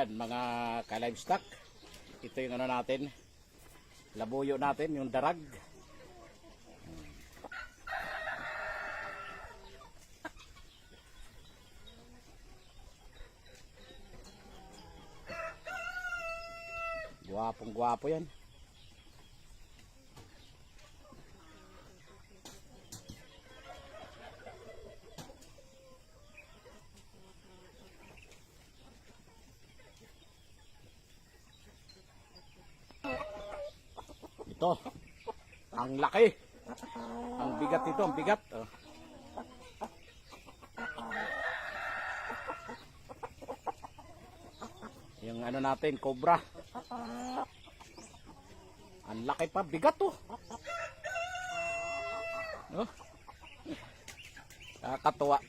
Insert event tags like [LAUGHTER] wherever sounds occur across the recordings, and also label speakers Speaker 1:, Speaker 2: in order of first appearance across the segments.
Speaker 1: Ayan, mga ka-livestock. Ito yung ano natin. Labuyo natin, yung darag. Guwapong guwapo yan. Ito. Ang laki. Ang bigat ito, ang bigat. Oh. Yung ano natin, cobra. Ang laki pa, bigat to. Oh. Nakakatuwa.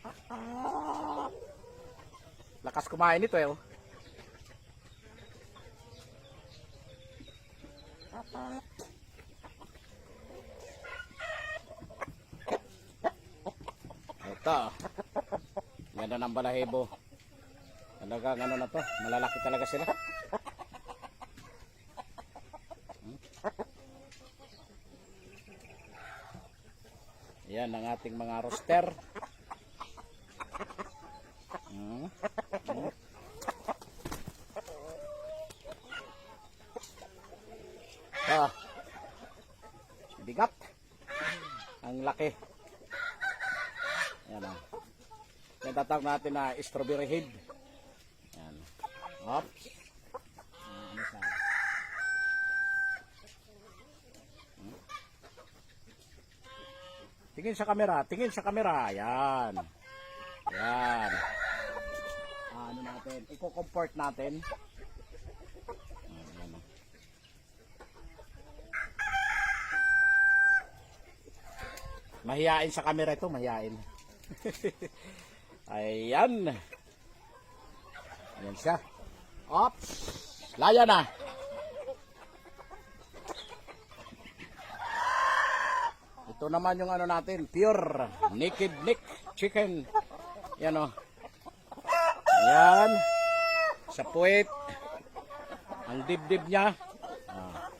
Speaker 1: Lakas kumain ito eh. Oh. Ito. Ganda ng balahibo. Talagang ano na to, malalaki talaga sila. Hmm? Yan ang ating mga roster. Hmm. Hmm. Ah. Bigat. Ang laki. Yan o. Tatawag natin na strawberry head. Yan. Oops. Tingin sa kamera, tingin sa kamera. Yan. Yan. Ano natin? Iko-comfort natin. Ah. Mahiyain sa camera ito, mahiyain. [LAUGHS] Ayan. Ayan siya. Ops. Laya na. Ito naman yung ano natin, pure naked neck chicken. Yan o. Ayan. Sa puwet. Ang dibdib niya. Ah.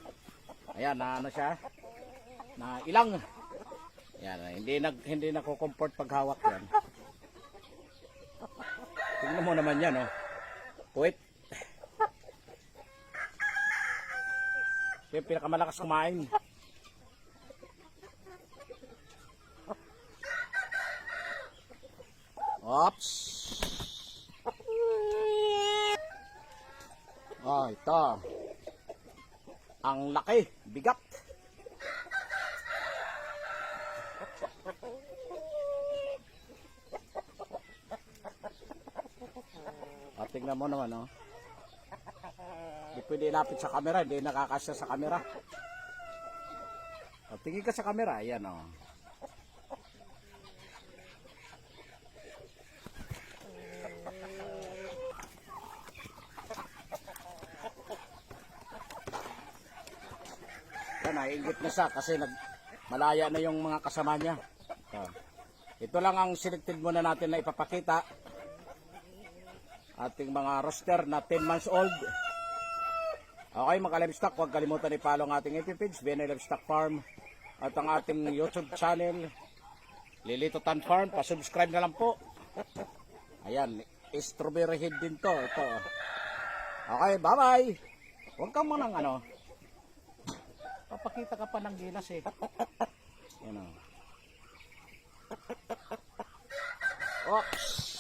Speaker 1: Ayan, na ano siya. Na ilang. Yan, hindi nag hindi nako-comfort pag hawak 'yan. Tingnan mo naman 'yan, oh. Wait. Siya pinakamalakas kumain. Ops. Oh, ito. Ang laki, bigat. Tingnan mo naman, oh. Hindi pwede ilapit sa camera, hindi nakakasya sa camera. O, tingin ka sa camera, ayan, oh. Yan, naiingit na siya kasi nag, malaya na yung mga kasama niya. So, ito lang ang selected muna natin na ipapakita ating mga roster na 10 months old. Okay mga livestock, huwag kalimutan i-follow ang ating FB page, BNI Livestock Farm at ang ating YouTube channel, Lilito Tan Farm. Pa-subscribe na lang po. Ayan, strawberry head din to. Ito. Okay, bye-bye. Huwag ka munang ano. Papakita ka pa ng gilas eh. Yan o. Oops.